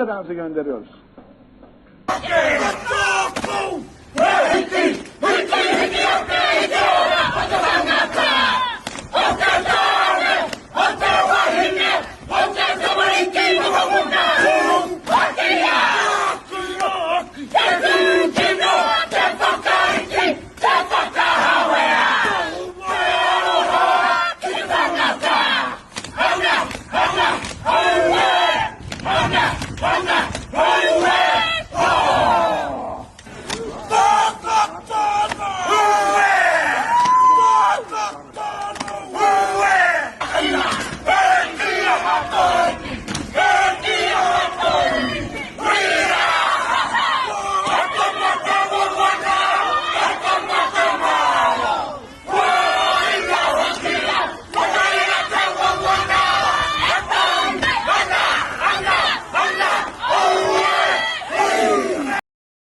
Ankara'nızı gönderiyoruz. Fauna!